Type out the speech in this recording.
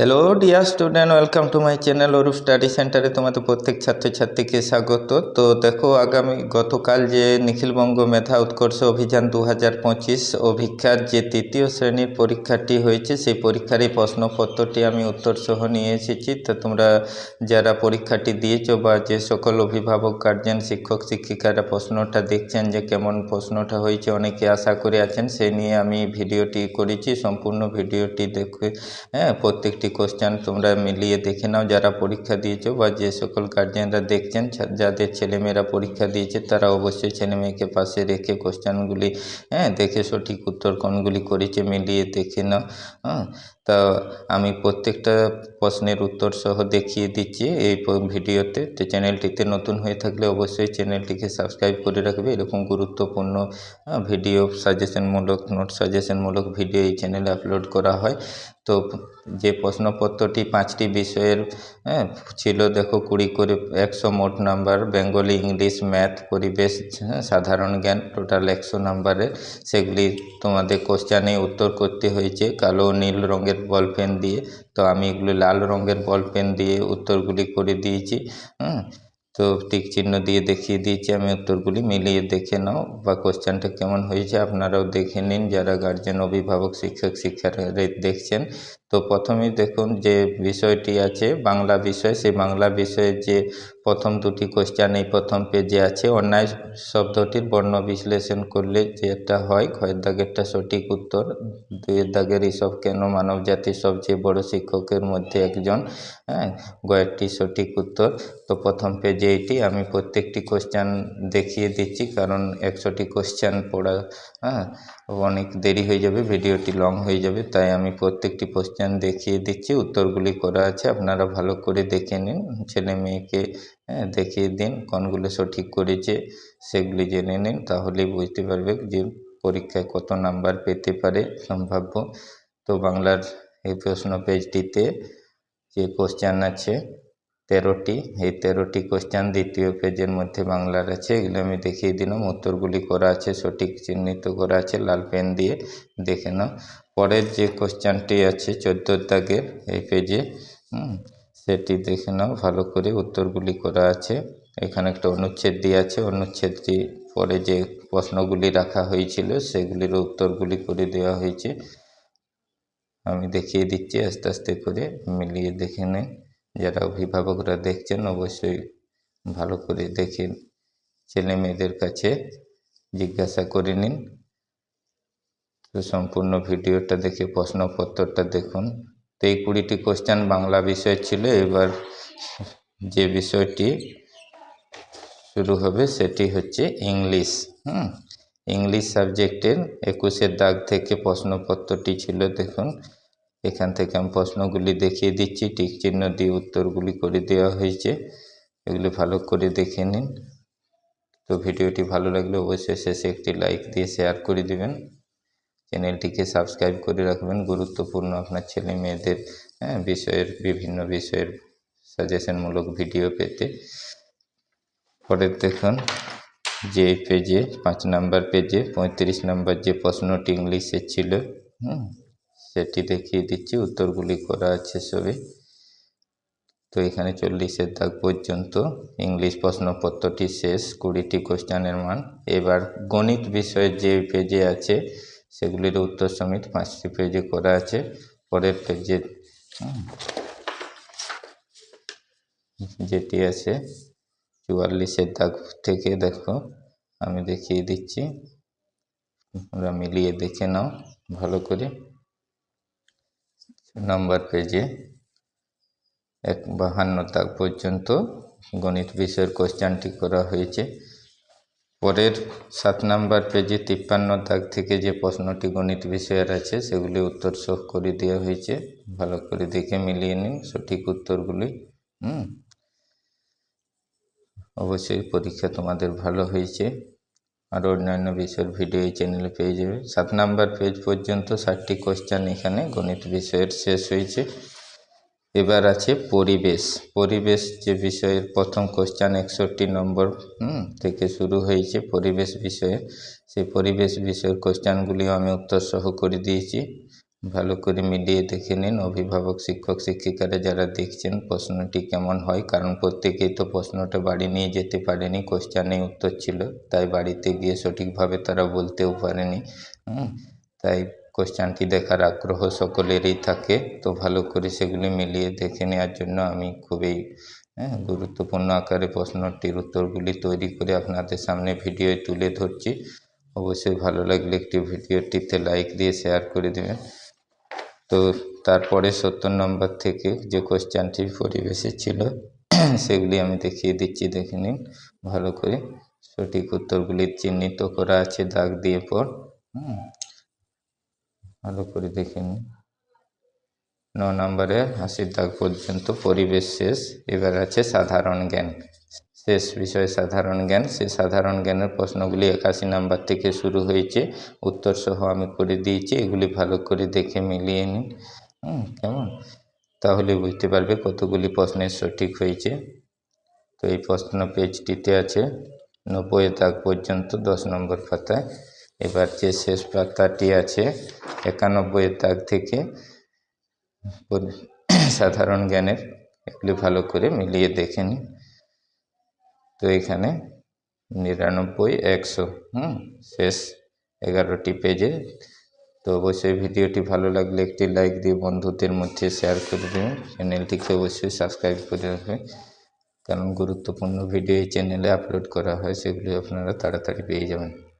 Hello dear student welcome to my channel Arup study সেন্টারে তোমাদের প্রত্যেক ছাত্রছাত্রীকে স্বাগত। তো দেখো, আগামী গতকাল যে নিখিলবঙ্গ মেধা উৎকর্ষ অভিযান দু হাজার পঁচিশ অভিজ্ঞার যে তৃতীয় শ্রেণির পরীক্ষাটি হয়েছে, সেই পরীক্ষার এই প্রশ্নপত্রটি আমি উত্তর সহ নিয়ে এসেছি। তো তোমরা যারা পরীক্ষাটি দিয়েছ বা যে সকল অভিভাবক গার্জেন শিক্ষক, শিক্ষিকারা প্রশ্নটা দেখছেন যে কেমন প্রশ্নটা হয়েছে, অনেকে আশা করে আছেন সেই নিয়ে আমি ভিডিওটি করেছি, সম্পূর্ণ ভিডিওটি দেখে হ্যাঁ প্রত্যেকটি কোশ্চেন তোমরা মিলিয়ে দেখে নাও, যারা পরীক্ষা দিয়েছ বা যে সকল গার্জেনরা দেখছেন যাদের ছেলেমেয়েরা পরীক্ষা দিয়েছে, তারা অবশ্যই ছেলেমেয়েকে পাশে রেখে কোশ্চেনগুলি হ্যাঁ দেখে সঠিক উত্তর কোনগুলি করেছে মিলিয়ে দেখে নাও হ্যাঁ। তা আমি প্রত্যেকটা প্রশ্নের উত্তর সহ দেখিয়ে দিচ্ছি এই ভিডিওতে। তো চ্যানেলটিতে নতুন হয়ে থাকলে অবশ্যই চ্যানেলটিকে সাবস্ক্রাইব করে রাখবে। এরকম গুরুত্বপূর্ণ ভিডিও সাজেশনমূলক নোট সাজেশনমূলক ভিডিও এই চ্যানেলে আপলোড করা হয়। তো যে প্রশ্নপত্রটি পাঁচটি বিষয়ের হ্যাঁ ছিল দেখো কুড়ি করে একশো মোট নাম্বার বেঙ্গলি ইংলিশ ম্যাথ পরিবেশ হ্যাঁ, সাধারণ জ্ঞান টোটাল একশো নাম্বারের সেগুলি তোমাদের কোশ্চানে উত্তর করতে হয়েছে কালো নীল রঙের বল পেন দিয়ে। তো আমি এগুলো লাল রঙের বল পেন দিয়ে উত্তরগুলি করে দিয়েছি হুম। তো টিক চিহ্ন দিয়ে দেখিয়ে দিয়েছি, আমি উত্তরগুলি মিলিয়ে দেখে নাও বা কোশ্চেনটা কেমন হয়েছে আপনারাও দেখে নিন। যারা গার্জেন অভিভাবক, শিক্ষক শিক্ষার দেখছেন, তো প্রথমেই দেখুন যে বিষয়টি আছে বাংলা বিষয়। সেই বাংলা বিষয়ে যে প্রথম দুটি কোশ্চেন এই প্রথম পেজে আছে, অন্যায় শব্দটির বর্ণ বিশ্লেষণ করলে যেটা হয় খয়ের দাগেরটা সঠিক উত্তর, দুইয়ের দাগের এসব কেন মানব জাতির সবচেয়ে বড় শিক্ষকের মধ্যে একজন হ্যাঁ গয়েরটি সঠিক উত্তর। তো প্রথম পেজে এটি, আমি প্রত্যেকটি কোশ্চেন দেখিয়ে দিচ্ছি, কারণ একশোটি কোশ্চেন পড়া হ্যাঁ অনেক দেরি হয়ে যাবে, ভিডিওটি লং হয়ে যাবে, তাই আমি প্রত্যেকটি কোশ্চেন দেখিয়ে দিচ্ছি, উত্তরগুলি করা আছে, আপনারা ভালো করে দেখে নিন, ছেলে মেয়েকে হ্যাঁ দেখিয়ে দিন কোনগুলো সঠিক করেছে, সেগুলি জেনে নিন, তাহলেই বুঝতে পারবে যে পরীক্ষায় কত নাম্বার পেতে পারে সম্ভাব্য। তো বাংলার এই প্রশ্ন পেজটিতে যে কোশ্চেন আছে, তেরোটি, এই তেরোটি কোশ্চেন দ্বিতীয় পেজের মধ্যে বাংলার আছে, এগুলো আমি দেখিয়ে দিলাম, উত্তরগুলি করা আছে, সঠিক চিহ্নিত করা আছে, লাল পেন দিয়ে দেখে নাও। পরের যে কোশ্চেনটি আছে, চোদ্দোর দাগের এই পেজে সেটি দেখে নাও, ভালো করে উত্তরগুলি করা আছে। এখানে একটা অনুচ্ছেদ দিয়ে আছে। অনুচ্ছেদটি পরে যে প্রশ্নগুলি রাখা হয়েছিল, সেগুলির উত্তরগুলি করে দেওয়া হয়েছে। আমি দেখিয়ে দিচ্ছি আস্তে আস্তে করে, মিলিয়ে দেখে নিন যারা অভিভাবকরা দেখছেন, অবশ্যই ভালো করে দেখে ছেলে মেয়েদের কাছে জিজ্ঞাসা করে নিন। তো সম্পূর্ণ ভিডিওটা দেখে, প্রশ্নপত্রটা দেখুন। তো এই কুড়িটি কোশ্চেন বাংলা বিষয় ছিল, এবার যে বিষয়টি শুরু হবে সেটি হচ্ছে ইংলিশ। হুম? ইংলিশ সাবজেক্টের একুশের দাগ থেকে প্রশ্নপত্রটি ছিল, দেখুন। এখান থেকে আমি প্রশ্নগুলি দেখিয়ে দিচ্ছি, টিক চিহ্ন দিয়ে উত্তরগুলি করে দেওয়া হয়েছে। এগুলি ভালো করে দেখে নিন। তো ভিডিওটি ভালো লাগলে অবশ্যই শেষে একটি লাইক দিয়ে শেয়ার করে দিবেন। চ্যানেলটিকে সাবস্ক্রাইব করে রাখবেন। গুরুত্বপূর্ণ আপনার ছেলে মেয়েদের হ্যাঁ বিষয়ের, বিভিন্ন বিষয়ের সাজেশনমূলক ভিডিও পেতে। পরের দেখুন, যে পেজে, পাঁচ নাম্বার পেজে, পঁয়ত্রিশ নাম্বার যে প্রশ্নটি ইংলিশে ছিল, হুম, সেটি দেখিয়ে দিচ্ছি। উত্তরগুলি করা আছে সবে। তো এখানে চল্লিশের দাগ পর্যন্ত ইংলিশ প্রশ্নপত্রটি শেষ, কুড়িটি কোশ্চেনের মান। এবার গণিত বিষয়ের যে পেজে আছে সেগুলির উত্তর সমেত পাঁচটি পেজে করা আছে। পরের পেজে যেটি আছে, চুয়াল্লিশের দাগ থেকে দেখো, আমি দেখিয়ে দিচ্ছি। তোমরা মিলিয়ে দেখে নাও, ভালো করে। নাম্বার পেজে এক বাহান্ন দাগ পর্যন্ত গণিত বিষয়ের কোশ্চেনটি করা হয়েছে। পরের সাত নাম্বার পেজে তিপ্পান্ন দাগ থেকে যে প্রশ্নটি গণিত বিষয়ের আছে, সেগুলি উত্তর সহ করে দেওয়া হয়েছে। ভালো করে দেখে মিলিয়ে নিন সঠিক উত্তরগুলি। হুম। অবশ্যই পরীক্ষা তোমাদের ভালো হয়েছে। আরও অন্যান্য বিষয়ের ভিডিও এই চ্যানেলে পেয়ে যাবে। সাত নাম্বার পেজ পর্যন্ত ষাটটি কোশ্চেন এখানে গণিত বিষয়ের শেষ হয়েছে। এবার আছে পরিবেশ। পরিবেশ যে বিষয়ের প্রথম কোশ্চেন একষট্টি নম্বর থেকে শুরু হয়েছে পরিবেশ বিষয়ে। সেই পরিবেশ বিষয়ের কোশ্চেনগুলিও আমি উত্তর সহ করে দিয়েছি। ভালো করে মিলিয়ে দেখে নিন অভিভাবক, শিক্ষক, শিক্ষিকারা যারা দেখছেন প্রশ্নটি কেমন হয়। কারণ প্রত্যেকেই তো প্রশ্নটা বাড়ি নিয়ে যেতে পারেনি কোশ্চানে উত্তর ছিল। তাই বাড়িতে গিয়ে সঠিকভাবে তারা বলতেও পারেনি। তাই কোশ্চানটি দেখার আগ্রহ সকলেরই থাকে। তো ভালো করে সেগুলি মিলিয়ে দেখে নেওয়ার জন্য আমি খুবই হ্যাঁ গুরুত্বপূর্ণ আকারে প্রশ্নটির উত্তরগুলি তৈরি করে আপনাদের সামনে ভিডিও তুলে ধরছি। অবশ্যই ভালো লাগলে একটি ভিডিওটিতে লাইক দিয়ে শেয়ার করে দেবেন। তো তারপরে সত্তর নম্বর থেকে যে কোশ্চানটি পরিবেশে ছিল, সেগুলি আমি দেখিয়ে দিচ্ছি, দেখে নিন। ভালো করে সঠিক উত্তরগুলি চিহ্নিত করা আছে, দাগ দিয়ে পর ভালো করে দেখে নিন ন নম্বরে, হাসির দাগ পর্যন্ত পরিবেশ শেষ। এবার আছে সাধারণ জ্ঞান। শেষ বিষয় সাধারণ জ্ঞান। সে সাধারণ জ্ঞানের প্রশ্নগুলি একাশি নাম্বার থেকে শুরু হয়েছে। উত্তর সহ আমি করে দিয়েছি। এগুলি ভালো করে দেখে মিলিয়ে নিন। হুম, কেমন? তাহলে বুঝতে পারবে কতগুলি প্রশ্নের সঠিক হয়েছে। তো এই প্রশ্ন পেজটিতে আছে নব্বই দাগ পর্যন্ত দশ নম্বর পাতায় এবার যে শেষ পাতাটি আছে, একানব্বইয়ের দাগ থেকে সাধারণ জ্ঞানের এগুলি ভালো করে মিলিয়ে দেখে নিন। তো এখানে নিরানব্বই, একশো, হুম, শেষ এগারোটি পেজে। তো অবশ্যই ভিডিওটি ভালো লাগলে একটি লাইক দিয়ে বন্ধুদের মধ্যে শেয়ার করে দেবেন চ্যানেলটিকে অবশ্যই সাবস্ক্রাইব করে রাখবেন। কারণ গুরুত্বপূর্ণ ভিডিও এই চ্যানেলে আপলোড করা হয়, সেগুলি আপনারা তাড়াতাড়ি পেয়ে যাবেন।